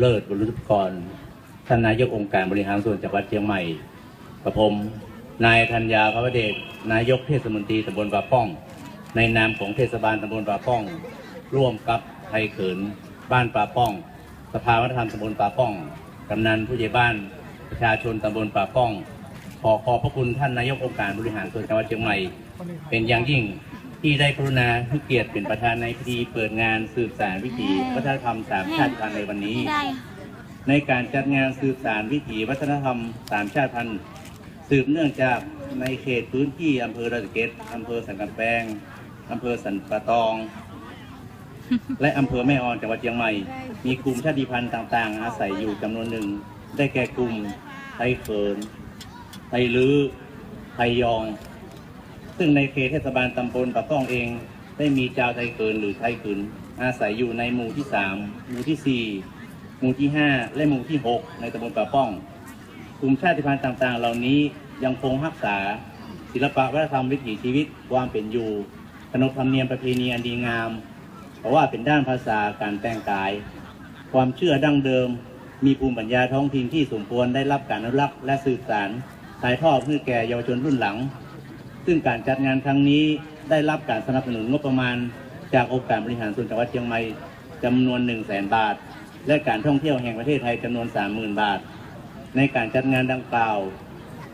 เลิศบุรุษกรท่านนายกองค์การบริหารส่วนจังหวัดเชียงใหม่กระผม นายธัญญาพระเดชนายกเทศมนตรีตำบลปาป้อง ในนามของเทศบาลตำบลปาป้อง ร่วมกับไทยเขินบ้านปาป้อง สภาวัฒนธรรมตำบลปาป้องกำนันผู้ใหญ่บ้านประชาชนตำบลปาป้อง ขอขอบพระคุณท่านนายกองค์การบริหารส่วนจังหวัดเชียงใหม่ เป็นอย่างยิ่ง ที่ได้กรุณาให้เกียรติเป็นประธานในพิธีเปิดงานสืบสานวิถีวัฒนธรรมสามชาติพันธุ์ในวันนี้ ได้ในการจัดงานสืบสารวิถีวัฒนธรรมสามชาติพันธุ์สืบเนื่องจากในเขตพื้นที่อำเภอดอยสะเก็ดอำเภอสันกำแพงอำเภอสันปะตอง และอำเภอแม่ออนจังหวัดเชียงใหม่ มีกลุ่มชาติพันธุ์ต่างๆ อาศัยอยู่จำนวนหนึ่ง ได้แก่กลุ่มไทยเขินไทยลือไทยยอง ซึ่งในเขตเทศบาลตำบลปะต้องเอง ได้มีชาวไทยเขินหรือไทยขืนอาศัยอยู่ในหมู่ที่สามหมู่ที่สี่หมู่ที่ห้าและหมู่ที่หกในตำบลปะป้อง กลุ่มชาติพันธุ์ต่างๆ เหล่านี้ยังคงรักษา ศิลปะวัฒนธรรมวิถีชีวิตความเป็นอยู่ขนบธรรมเนียมประเพณีอันดีงาม เพราะว่าเป็นด้านภาษาการแต่งกาย ความเชื่อดั้งเดิม มีภูมิปัญญาท้องถิ่นที่สมควรได้รับการอนุรักษ์และสืบสานถ่ายทอดเพื่อแก่เยาวชนรุ่นหลัง ซึ่งการจัดงานครั้งนี้ได้รับการสนับสนุนงบประมาณ จากองค์การบริหารส่วนจังหวัดเชียงใหม่จำนวน 1 0 0 0 0แบาท และการท่องเที่ยวแห่งประเทศไทยจำนวน 30,000 บาท ในการจัดงานดังกล่าว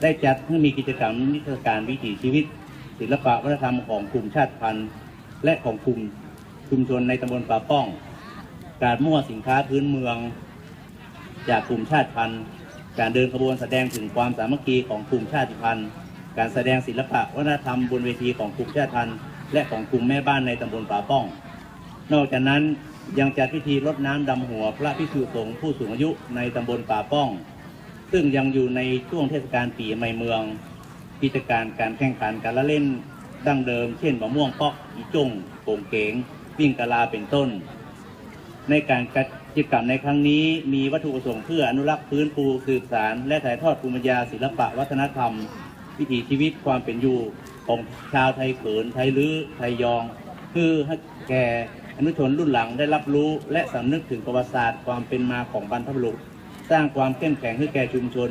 ได้จัดให้มีกิจกรรมนิทรรศการวิถีชีวิต ศิลปะวัฒนธรรมของกลุ่มชาติพันธุ์ และของกลุ่มชุมชนในตำบลป่าป้อง การมั่วสินค้าพื้นเมือง จากกลุ่มชาติพันธุ์ การเดินขบวนแสดงถึงความสามัคคีของกลุ่มชาติพันธุ์ การแสดงศิลปะวัฒนธรรมบนเวทีของกลุ่มชาติพันธุ์และของกลุ่มแม่บ้านในตำบลป่าป้อง นอกจากนั้นยังจัดพิธีรดน้ำดำหัวพระพิสุสงฆ์ผู้สูงอายุในตำบลป่าป้อง ซึ่งยังอยู่ในช่วงเทศกาลปีใหม่เมืองกิจการการแข่งขันการละเล่นดั้งเดิม เช่นมะม่วงปอกอีจงโป่งเก๋งวิ่งกะลาเป็นต้น ในการกิจกรรมในครั้งนี้มีวัตถุประสงค์เพื่ออนุรักษ์พื้นปูสืบสารและถ่ายทอดภูมิปัญญาศิลปะวัฒนธรรม วิถีชีวิตความเป็นอยู่ของชาวไทยเขินไทยลื้อไทยยอง คือให้แก่อนุชนรุ่นหลังได้รับรู้ และสำนึกถึงประวัติศาสตร์ความเป็นมาของบรรพบุรุษ สร้างความเข้มแข็งให้แก่ชุมชน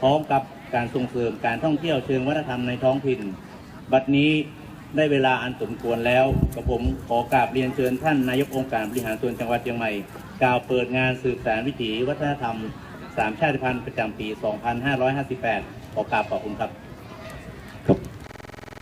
พร้อมกับการส่งเสริมการท่องเที่ยวเชิงวัฒนธรรมในท้องถิ่น บัดนี้ได้เวลาอันสมควรแล้วกับผมขอกราบเรียนเชิญท่านนายกองค์การบริหารส่วนจังหวัดเชียงใหม่ กล่าวเปิดงานสืบสานวิถีวัฒนธรรมสามชาติพันธุ์ประจำปี 2558 ขอกราบขอบคุณครับ